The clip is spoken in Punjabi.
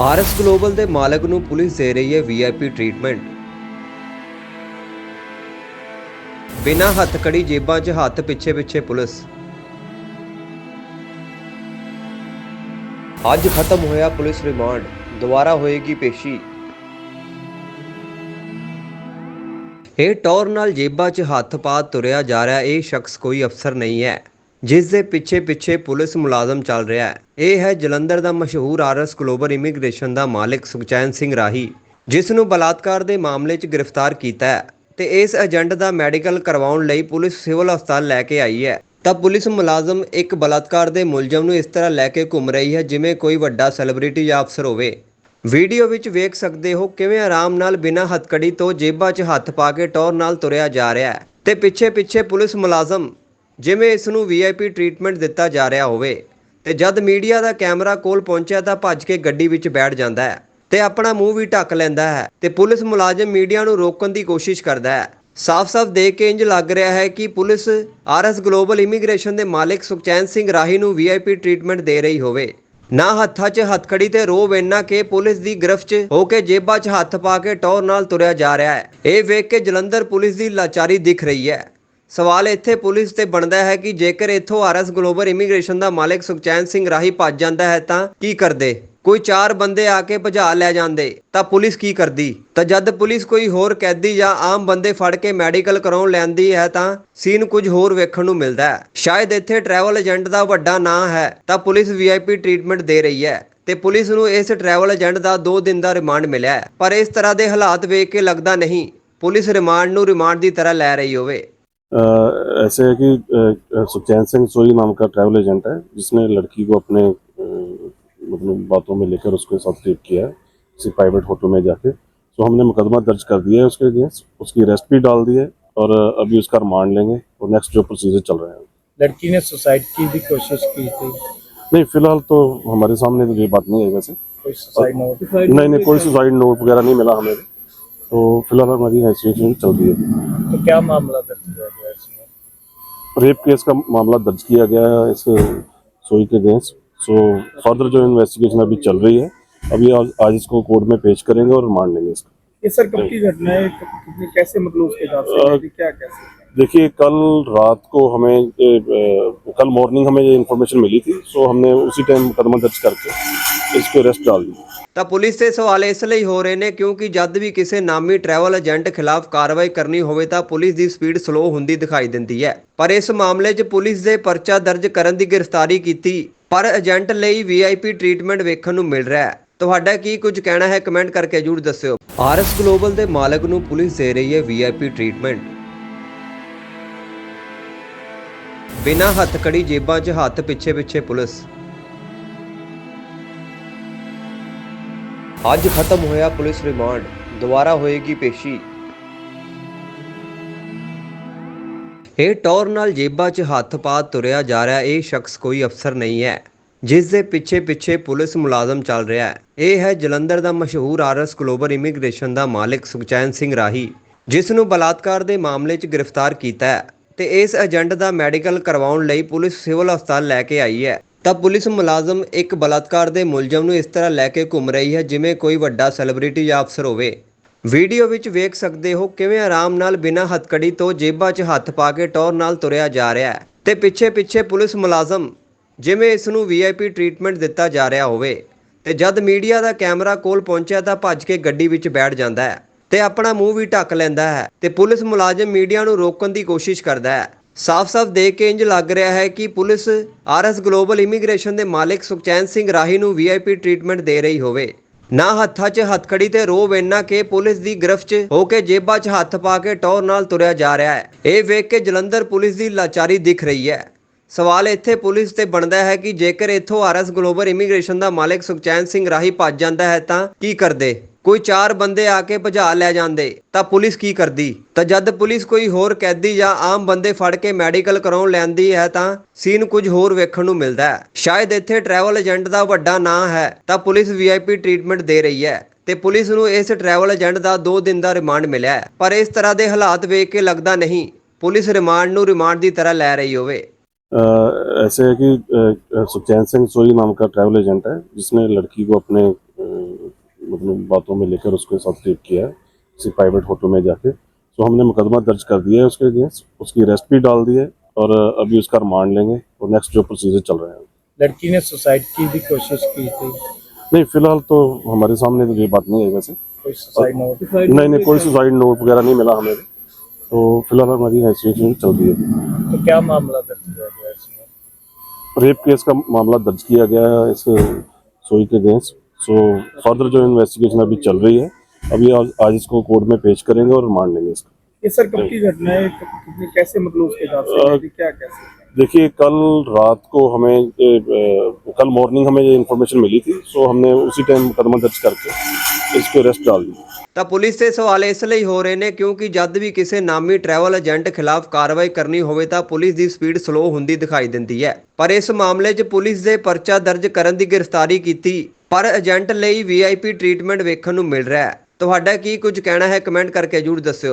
ਆਰਐਸ ਗਲੋਬਲ ਦੇ ਮਾਲਕ ਨੂੰ ਪੁਲਿਸ ਦੇ ਰਹੀ ਹੈ ਵੀਆਈਪੀ ਟ੍ਰੀਟਮੈਂਟ ਬਿਨਾਂ ਹੱਥਕੜੀ ਜੇਬਾਂ 'ਚ ਹੱਥ ਪਿੱਛੇ ਪਿੱਛੇ ਪੁਲਿਸ। ਅੱਜ ਖਤਮ ਹੋਇਆ ਪੁਲਿਸ ਰਿਮਾਂਡ, ਦੁਬਾਰਾ ਹੋਏਗੀ ਪੇਸ਼ੀ। ਇਹ ਟੌਰ ਨਾਲ ਜੇਬਾਂ 'ਚ ਹੱਥ ਪਾ ਤੁਰਿਆ ਜਾ ਰਿਹਾ, ਇਹ ਸ਼ਖਸ ਕੋਈ ਅਫਸਰ ਨਹੀਂ ਹੈ। ਜਿਸ ਦੇ ਪਿੱਛੇ ਪਿੱਛੇ ਪੁਲਿਸ ਮੁਲਾਜ਼ਮ ਚੱਲ ਰਿਹਾ ਹੈ। ਇਹ ਹੈ ਜਲੰਧਰ ਦਾ ਮਸ਼ਹੂਰ ਆਰਐਸ ਗਲੋਬਲ ਇਮੀਗ੍ਰੇਸ਼ਨ ਦਾ ਮਾਲਕ ਸੁਖਚੈਨ ਸਿੰਘ ਰਾਹੀ, ਜਿਸ ਨੂੰ ਬਲਾਤਕਾਰ ਦੇ ਮਾਮਲੇ 'ਚ ਗ੍ਰਿਫਤਾਰ ਕੀਤਾ ਹੈ ਤੇ ਇਸ ਏਜੰਟ ਦਾ ਮੈਡੀਕਲ ਕਰਵਾਉਣ ਲਈ ਪੁਲਿਸ ਸਿਵਲ ਹਸਪਤਾਲ ਲੈ ਕੇ ਆਈ ਹੈ। ਤਾਂ ਪੁਲਿਸ ਮੁਲਾਜ਼ਮ ਇੱਕ ਬਲਾਤਕਾਰ ਦੇ ਮੁਲਜ਼ਮ ਨੂੰ ਇਸ ਤਰ੍ਹਾਂ ਲੈ ਕੇ ਘੁੰਮ ਰਹੀ ਹੈ, ਜਿਵੇਂ ਕੋਈ ਵੱਡਾ ਸੈਲੀਬ੍ਰਿਟੀ ਜਾਂ ਅਫਸਰ ਹੋਵੇ। ਵੀਡੀਓ ਵਿੱਚ ਵੇਖ ਸਕਦੇ ਹੋ ਕਿਵੇਂ ਆਰਾਮ ਨਾਲ ਬਿਨਾਂ ਹੱਥਕੜੀ ਤੋਂ ਜੇਬਾਂ 'ਚ ਹੱਥ ਪਾ ਕੇ ਟੌਰ ਨਾਲ ਤੁਰਿਆ ਜਾ ਰਿਹਾ ਹੈ ਤੇ ਪਿੱਛੇ ਪਿੱਛੇ ਪੁਲਿਸ ਮੁਲਾਜ਼ਮ ਜਿਵੇਂ ਇਸ ਨੂੰ ਵੀਆਈਪੀ ਟ੍ਰੀਟਮੈਂਟ ਦਿੱਤਾ ਜਾ ਰਿਹਾ ਹੋਵੇ, ਤੇ ਜਦ ਮੀਡੀਆ ਦਾ ਕੈਮਰਾ ਕੋਲ ਪਹੁੰਚਿਆ ਤਾਂ ਭੱਜ ਕੇ ਗੱਡੀ ਵਿੱਚ ਬੈਠ ਜਾਂਦਾ ਹੈ ਤੇ ਆਪਣਾ ਮੂੰਹ ਵੀ ਢੱਕ ਲੈਂਦਾ ਹੈ ਤੇ ਪੁਲਿਸ ਮੁਲਾਜ਼ਮ ਮੀਡੀਆ ਨੂੰ ਰੋਕਣ ਦੀ ਕੋਸ਼ਿਸ਼ ਕਰਦਾ ਹੈ। ਸਾਫ਼-ਸਾਫ਼ ਦੇਖ ਕੇ ਇੰਜ ਲੱਗ ਰਿਹਾ ਹੈ ਕਿ ਪੁਲਿਸ ਆਰਐਸ ਗਲੋਬਲ ਇਮੀਗ੍ਰੇਸ਼ਨ ਦੇ ਮਾਲਕ ਸੁਖਚੈਨ ਸਿੰਘ ਰਾਹੀ ਨੂੰ ਵੀਆਈਪੀ ਟ੍ਰੀਟਮੈਂਟ ਦੇ ਰਹੀ ਹੋਵੇ। ਨਾ ਹੱਥਾਂ 'ਚ ਹੱਥਕੜੀ ਤੇ ਰੋਬ ਇੰਨਾ ਕਿ ਪੁਲਿਸ ਦੀ ਗ੍ਰਿਫਤ 'ਚ ਹੋ ਕੇ ਜੇਬਾਂ 'ਚ ਹੱਥ ਪਾ ਕੇ ਟੌਰ ਨਾਲ ਤੁਰਿਆ ਜਾ ਰਿਹਾ ਹੈ। ਇਹ ਵੇਖ ਕੇ ਜਲੰਧਰ ਪੁਲਿਸ ਦੀ ਲਾਚਾਰੀ ਦਿਖ ਰਹੀ ਹੈ। ਸਵਾਲ ਇੱਥੇ ਪੁਲਿਸ ਤੇ ਬਣਦਾ ਹੈ ਕਿ ਜੇਕਰ ਇੱਥੋਂ ਆਰਐਸ ਗਲੋਬਲ ਇਮੀਗ੍ਰੇਸ਼ਨ ਦਾ ਮਾਲਕ ਸੁਖਚੈਨ ਸਿੰਘ ਰਾਹੀ ਭੱਜ ਜਾਂਦਾ ਹੈ ਤਾਂ ਕੀ ਕਰਦੇ? ਕੋਈ ਚਾਰ ਬੰਦੇ ਆ ਕੇ ਭਜਾ ਲੈ ਜਾਂਦੇ, ਤਾਂ ਪੁਲਿਸ ਕੀ ਕਰਦੀ? ਤਾਂ ਜਦ ਪੁਲਿਸ ਕੋਈ ਹੋਰ ਕੈਦੀ ਜਾਂ ਆਮ ਬੰਦੇ ਫੜ ਕੇ ਮੈਡੀਕਲ ਕਰਾਉਣ ਲੈਂਦੀ ਹੈ ਤਾਂ ਸੀਨ ਕੁਝ ਹੋਰ ਵੇਖਣ ਨੂੰ ਮਿਲਦਾ ਹੈ। ਸ਼ਾਇਦ ਇੱਥੇ ਟਰੈਵਲ ਏਜੰਟ ਦਾ ਵੱਡਾ ਨਾਂ ਹੈ, ਤਾਂ ਪੁਲਿਸ ਵੀਆਈਪੀ ਟ੍ਰੀਟਮੈਂਟ ਦੇ ਰਹੀ ਹੈ ਤੇ ਪੁਲਿਸ ਨੂੰ ਇਸ ਟਰੈਵਲ ਏਜੰਟ ਦਾ 2 ਦਿਨ ਦਾ ਰਿਮਾਂਡ ਮਿਲਿਆ ਪਰ ਇਸ ਤਰ੍ਹਾਂ ਦੇ ਹਾਲਾਤ ਵੇਖ ਕੇ ਲੱਗਦਾ ਨਹੀਂ, ਪੁਲਿਸ ਰਿਮਾਂਡ ਨੂੰ ਰਿਮਾਂਡ ਦੀ ਤਰ੍ਹਾਂ ਲੈ ਰਹੀ ਹੋਵੇ। ऐसे है कि सुखचैन सिंह सोई नाम का ट्रैवल एजेंट है जिसने लड़की को अपने मतलब बातों में लेकर उसके साथ रेप किया है किसी प्राइवेट होटल में जाके। तो हमने मुकदमा दर्ज कर दिया है उसके अगेंस्ट उसकी अरेस्ट भी डाल दी है और अभी उसका रिमांड लेंगे और नेक्स्ट जो प्रोसीजर चल रहे हैं। लड़की ने सुसाइड की भी कोशिश की थी। नहीं फ़िलहाल तो हमारे सामने तो ये बात नहीं है वैसे। नहीं नहीं कोई सुसाइड नोट वगैरह नहीं मिला हमें। तो फ़िलहाल हमारी चल रही है। तो क्या मामला दर्ज इसमें रेप केस का मामला दर्ज किया गया है इस सोई के अगेंस्ट सो फर्दर जो इन्वेस्टिगेशन अभी चल रही है अभी आज, आज इसको कोर्ट में पेश करेंगे और रिमांड लेंगे इसका। ये सर कब की घटना है? कैसे मतलब उसके साथ से? हुई थी? क्या कैसे देखिए कल रात को हमें ए, ए, कल मॉर्निंग हमें ये इन्फॉर्मेशन मिली थी सो हमने उसी टाइम मुकदमा दर्ज करके ਇਸ ਕੋ ਅਰੈਸਟ ਡਾਲ दी ਤਾਂ ਪੁਲਿਸ ਤੇ ਸਵਾਲ ਇਸ ਲਈ ਹੋ ਰਹੇ ਨੇ ਕਿਉਂਕਿ ਜਦ ਵੀ ਕਿਸੇ ਨਾਮੀ ਟਰੈਵਲ ਏਜੰਟ ਖਿਲਾਫ ਕਾਰਵਾਈ ਕਰਨੀ ਹੋਵੇ ਤਾਂ ਪੁਲਿਸ ਦੀ ਸਪੀਡ ਸਲੋ ਹੁੰਦੀ ਦਿਖਾਈ ਦਿੰਦੀ ਹੈ। ਪਰ ਇਸ ਮਾਮਲੇ 'ਚ ਪੁਲਿਸ ਦੇ ਪਰਚਾ ਦਰਜ ਕਰਨ ਦੀ ਗ੍ਰਿਫਤਾਰੀ ਕੀਤੀ, ਪਰ ਏਜੰਟ ਲਈ ਵੀਆਈਪੀ ਟ੍ਰੀਟਮੈਂਟ ਵੇਖਣ ਨੂੰ ਮਿਲ ਰਿਹਾ ਹੈ। ਤੁਹਾਡਾ ਕੀ ਕੁਝ ਕਹਿਣਾ ਹੈ ਕਮੈਂਟ ਕਰਕੇ ਜਰੂਰ ਦੱਸਿਓ। ਆਰਐਸ ਗਲੋਬਲ ਦੇ ਮਾਲਕ ਨੂੰ ਪੁਲਿਸ ਦੇ ਰਹੀ ਹੈ ਵੀਆਈਪੀ ਟ੍ਰੀਟਮੈਂਟ ਬਿਨਾਂ ਹੱਥਕੜੀ ਜੇਬਾਂ 'ਚ ਹੱਥ ਪਿੱਛੇ-ਪਿੱਛੇ ਪੁਲਿਸ। ਅੱਜ ਖਤਮ ਹੋਇਆ ਪੁਲਿਸ ਰਿਮਾਂਡ, ਦੁਬਾਰਾ ਹੋਏਗੀ ਪੇਸ਼ੀ। ਇਹ ਟੌਰ ਨਾਲ ਜੇਬਾਂ 'ਚ ਹੱਥ ਪਾ ਤੁਰਿਆ ਜਾ ਰਿਹਾ, ਇਹ ਸ਼ਖਸ ਕੋਈ ਅਫਸਰ ਨਹੀਂ ਹੈ, ਜਿਸ ਦੇ ਪਿੱਛੇ ਪਿੱਛੇ ਪੁਲਿਸ ਮੁਲਾਜ਼ਮ ਚੱਲ ਰਿਹਾ ਹੈ। ਇਹ ਹੈ ਜਲੰਧਰ ਦਾ ਮਸ਼ਹੂਰ ਆਰਐਸ ਗਲੋਬਲ ਇਮੀਗ੍ਰੇਸ਼ਨ ਦਾ ਮਾਲਕ ਸੁਖਚੈਨ ਸਿੰਘ ਰਾਹੀ, ਜਿਸ ਨੂੰ ਬਲਾਤਕਾਰ ਦੇ ਮਾਮਲੇ 'ਚ ਗ੍ਰਿਫਤਾਰ ਕੀਤਾ ਹੈ ਤੇ ਇਸ ਏਜੰਟ ਦਾ ਮੈਡੀਕਲ ਕਰਵਾਉਣ ਲਈ ਪੁਲਿਸ ਸਿਵਲ ਹਸਪਤਾਲ ਲੈ ਕੇ ਆਈ ਹੈ। ਤਾਂ ਪੁਲਿਸ ਮੁਲਾਜ਼ਮ ਇੱਕ ਬਲਾਤਕਾਰ ਦੇ ਮੁਲਜ਼ਮ ਨੂੰ ਇਸ ਤਰ੍ਹਾਂ ਲੈ ਕੇ ਘੁੰਮ ਰਹੀ ਹੈ, ਜਿਵੇਂ ਕੋਈ ਵੱਡਾ ਸੈਲੀਬ੍ਰਿਟੀ ਜਾਂ ਅਫਸਰ ਹੋਵੇ। ਵੀਡੀਓ ਵਿੱਚ ਵੇਖ ਸਕਦੇ ਹੋ ਕਿਵੇਂ ਆਰਾਮ ਨਾਲ ਬਿਨਾਂ ਹੱਥਕੜੀ ਤੋਂ ਜੇਬਾਂ 'ਚ ਹੱਥ ਪਾ ਕੇ ਟੌਰ ਨਾਲ ਤੁਰਿਆ ਜਾ ਰਿਹਾ ਹੈ। ਤੇ ਪਿੱਛੇ ਪਿੱਛੇ ਪੁਲਿਸ ਮੁਲਾਜ਼ਮ, ਜਿਵੇਂ ਇਸ ਨੂੰ ਵੀਆਈਪੀ ਟ੍ਰੀਟਮੈਂਟ ਦਿੱਤਾ ਜਾ ਰਿਹਾ ਹੋਵੇ। ਤੇ ਜਦ ਮੀਡੀਆ ਦਾ ਕੈਮਰਾ ਕੋਲ ਪਹੁੰਚਿਆ ਤਾਂ ਭੱਜ ਕੇ ਗੱਡੀ ਵਿੱਚ ਬੈਠ ਜਾਂਦਾ ਹੈ। ਤੇ ਆਪਣਾ ਮੂੰਹ ਵੀ ਢੱਕ ਲੈਂਦਾ ਹੈ। ਤੇ ਪੁਲਿਸ ਮੁਲਾਜ਼ਮ ਮੀਡੀਆ ਨੂੰ ਰੋਕਣ ਦੀ ਕੋਸ਼ਿਸ਼ ਕਰਦਾ ਹੈ। ਸਾਫ਼-ਸਾਫ਼ ਦੇਖ ਕੇ ਇੰਜ ਲੱਗ ਰਿਹਾ ਹੈ ਕਿ ਪੁਲਿਸ ਆਰਐਸ ਗਲੋਬਲ ਇਮੀਗ੍ਰੇਸ਼ਨ ਦੇ ਮਾਲਕ ਸੁਖਚੈਨ ਸਿੰਘ ਰਾਹੀ ਨੂੰ ਵੀਆਈਪੀ ਟ੍ਰੀਟਮੈਂਟ ਦੇ ਰਹੀ ਹੋਵੇ। ਨਾ ਹੱਥਾਂ 'ਚ ਹੱਥਕੜੀ ਤੇ ਰੋ ਵੇਨਾ ਕੇ ਪੁਲਿਸ ਦੀ ਗ੍ਰਿਫਤ 'ਚ ਹੋ ਕੇ ਜੇਬਾਂ 'ਚ ਹੱਥ ਪਾ ਕੇ ਟੌਰ ਨਾਲ ਤੁਰਿਆ ਜਾ ਰਿਹਾ ਹੈ। ਇਹ ਵੇਖ ਕੇ ਜਲੰਧਰ ਪੁਲਿਸ ਦੀ ਲਾਚਾਰੀ ਦਿਖ ਰਹੀ ਹੈ। ਸਵਾਲ ਇੱਥੇ ਪੁਲਿਸ ਤੇ ਬਣਦਾ ਹੈ ਕਿ ਜੇਕਰ ਇੱਥੋਂ ਆਰਐਸ ਗਲੋਬਲ ਇਮੀਗ੍ਰੇਸ਼ਨ ਦਾ ਮਾਲਕ ਸੁਖਚੈਨ ਸਿੰਘ ਰਾਹੀ ਭੱਜ ਜਾਂਦਾ ਹੈ ਤਾਂ ਕੀ ਕਰਦੇ? ਕੋਈ ਚਾਰ ਬੰਦੇ ਆ ਕੇ ਭਜਾ ਲੈ ਜਾਂਦੇ ਤਾਂ ਪੁਲਿਸ ਕੀ ਕਰਦੀ ਤਾਂ ਜਦ ਪੁਲਿਸ ਕੋਈ ਹੋਰ ਕੈਦੀ ਜਾਂ ਆਮ ਬੰਦੇ ਫੜ ਕੇ ਮੈਡੀਕਲ ਕਰਾਉਣ ਲੈਂਦੀ ਹੈ ਤਾਂ ਸੀਨ ਕੁਝ ਹੋਰ ਵੇਖਣ ਨੂੰ ਮਿਲਦਾ ਹੈ ਸ਼ਾਇਦ ਇੱਥੇ ਟਰੈਵਲ ਏਜੰਟ ਦਾ ਵੱਡਾ ਨਾਂ ਹੈ ਤਾਂ ਪੁਲਿਸ ਵੀਆਈਪੀ ਟ੍ਰੀਟਮੈਂਟ ਦੇ ਰਹੀ ਹੈ ਤੇ ਪੁਲਿਸ ਨੂੰ ਇਸ ਟਰੈਵਲ ਏਜੰਟ ਦਾ 2 ਦਿਨ ਦਾ ਰਿਮਾਂਡ ਮਿਲਿਆ ਹੈ ਪਰ ਇਸ ਤਰ੍ਹਾਂ ਦੇ ਹਾਲਾਤ ਵੇਖ ਕੇ ਲੱਗਦਾ ਨਹੀਂ ਪੁਲਿਸ ਰਿਮਾਂਡ ਨੂੰ ਰਿਮਾਂਡ ਦੀ ਤਰ੍ਹਾਂ ਲੈ ਰਹੀ ਹੋਵੇ अ, ऐसे है कि अ, सुखचैन सिंह सोई नाम का ट्रैवल एजेंट है जिसने लड़की को अपने अ, मतलब बातों में लेकर उसके साथ रेप किया है किसी प्राइवेट होटल में जाके। तो हमने मुकदमा दर्ज कर दिया है उसके अगेंस्ट उसकी अरेस्ट भी डाल दी है और अभी उसका रिमांड लेंगे और नेक्स्ट जो प्रोसीजर चल रहे हैं। लड़की ने सुसाइड की भी कोशिश की थी। नहीं फ़िलहाल तो हमारे सामने तो ये बात नहीं है वैसे। कोई सुसाइड नोट नहीं नहीं कोई सुसाइड नोट वगैरह नहीं मिला हमें। तो फ़िलहाल हमारी इन्वेस्टिगेशन चल रही है। तो क्या मामला दर्ज किया गया इसमें? रेप केस का मामला दर्ज किया गया है इस सोई के अगेंस्ट सो फर्दर जो इन्वेस्टिगेशन अभी चल रही है अभी आज, आज इसको कोर्ट में पेश करेंगे और रिमांड लेंगे इसका ये सर कब की घटना है कब- कितनी कैसे मतलब उसके हिसाब से अ, हुई थी? क्या कैसे देखिए कल रात को हमें ए, ए, कल मॉर्निंग हमें ये इन्फॉर्मेशन मिली थी सो हमने उसी टाइम मुकदमा दर्ज करके इसको अरेस्ट डाल दी ਤਾਂ ਪੁਲਿਸ ਦੇ ਸਵਾਲ ਇਸ ਲਈ ਹੋ ਰਹੇ ਨੇ ਕਿਉਂਕਿ ਜਦ ਵੀ ਕਿਸੇ ਨਾਮੀ ਟਰੈਵਲ ਏਜੰਟ ਖਿਲਾਫ ਕਾਰਵਾਈ ਕਰਨੀ ਹੋਵੇ ਤਾਂ ਪੁਲਿਸ ਦੀ ਸਪੀਡ ਸਲੋ ਹੁੰਦੀ ਦਿਖਾਈ ਦਿੰਦੀ ਹੈ ਪਰ ਇਸ ਮਾਮਲੇ 'ਚ ਪੁਲਿਸ ਦੇ ਪਰਚਾ ਦਰਜ ਕਰਨ ਦੀ ਗ੍ਰਿਫਤਾਰੀ ਕੀਤੀ ਪਰ ਏਜੰਟ ਲਈ ਵੀਆਈਪੀ ਟ੍ਰੀਟਮੈਂਟ ਵੇਖਣ ਨੂੰ ਮਿਲ ਰਿਹਾ ਹੈ। ਤੁਹਾਡਾ ਕੀ ਕੁਝ ਕਹਿਣਾ ਹੈ? ਕਮੈਂਟ ਕਰਕੇ ਜਰੂਰ ਦੱਸਿਓ।